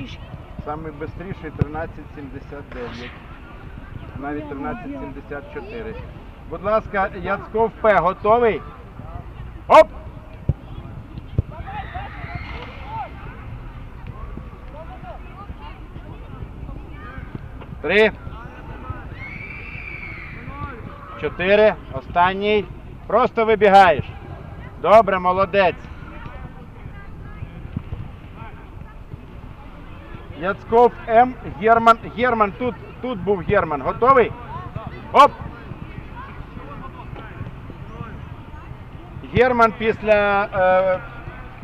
швидший. Самий бистріший 13.79. Навіть 13.74. Будь ласка, Яцков П. Готовий? Оп! Три. Чотири. Останній. Просто вибігаєш. Добре, молодець. Яцков М. Герман. Герман, тут, тут був Герман. Готовий? Оп! Герман після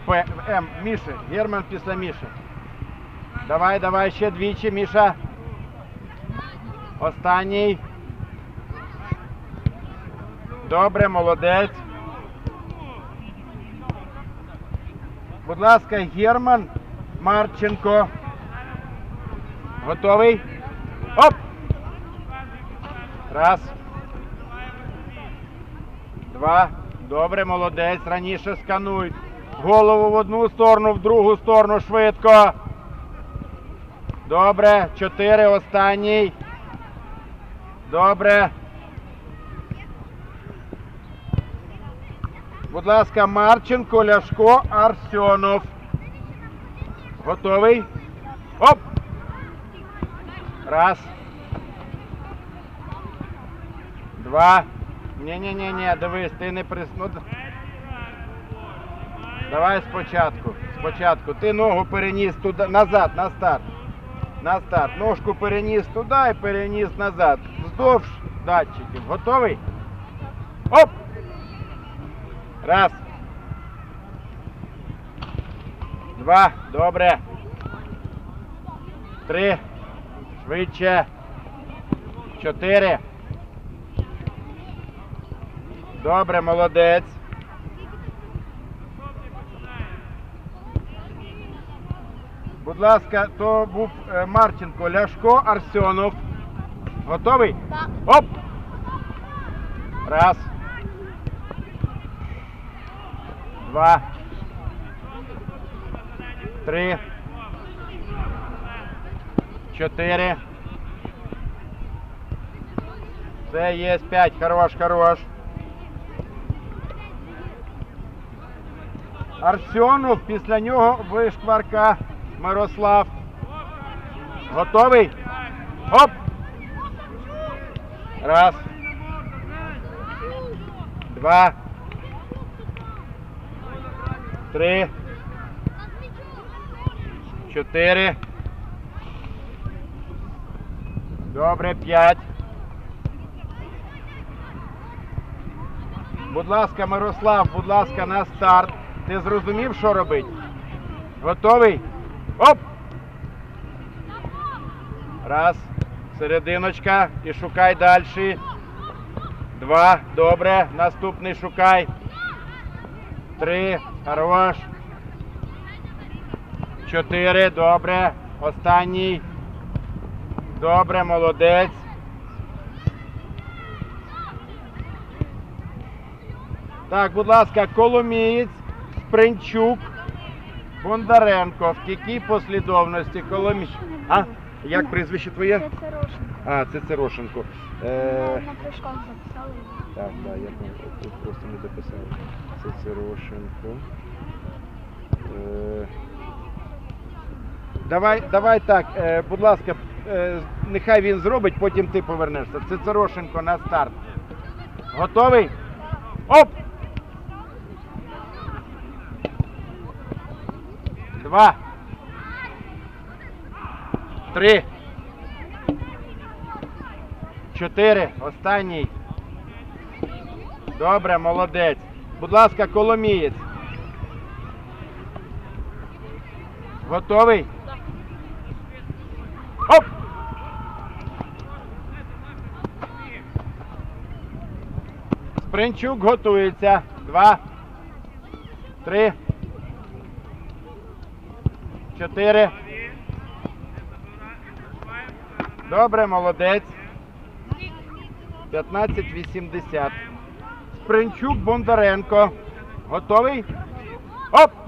е, М. Міші. Герман після Міші. Давай, давай, ще двічі, Міша. Останній. Добре, молодець. Будь ласка, Герман Марченко. Готовий? Оп! Раз. Два. Добре, молодець. Раніше скануй. Голову в одну сторону, в другу сторону швидко. Добре. Чотири. Останній. Добре. Будь ласка, Марченко, Ляшко, Арсьонов. Готовий? Оп! Раз. Два. Ні-ні-ні, дивись, ти не прис... ну, Давай спочатку. Спочатку. Ти ногу переніс туди, назад, на старт. На старт. Ножку переніс туди і переніс назад. Вздовж датчиків. Готовий? Оп! Раз. Два. Добре. Три. Швидше. Чотири. Добре, молодець. Будь ласка, то був е, Марченко, Ляшко, Арсьонов. Готовий? Так. Оп! Раз. Два. Три. Чотири. Це є п'ять. Хорош, хорош. Арсьонов, після нього вишкварка Мирослав. Готовий? Оп! Раз. Два. Три. Чотири. Добре, п'ять. Будь ласка, Мирослав, будь ласка, на старт. Ти зрозумів, що робити? Готовий? Оп! Раз. Серединочка. І шукай далі. Два. Добре. Наступний шукай. Три. Хорош. Чотири. Добре. Останній. Добре, молодець. Так, будь ласка, Коломієць, Спринчук, Бондаренко. В якій послідовності Коломієць? А? Як прізвище твоє? Це Царошин. А, це Церошенко. Е, На прыжках записали. так, так, я тут просто не записав. Це Церошенко. Е, давай, давай так, е, будь ласка, нехай він зробить, потім ти повернешся. Це Церошенко на старт. Готовий? Оп! Два. Три. Чотири. Останній. Добре, молодець. Будь ласка, Коломієць. Готовий? Оп! Спринчук готується. Два. Три. Чотири. Добре, молодець. 15.80. Спринчук Бондаренко. Готовий? Оп!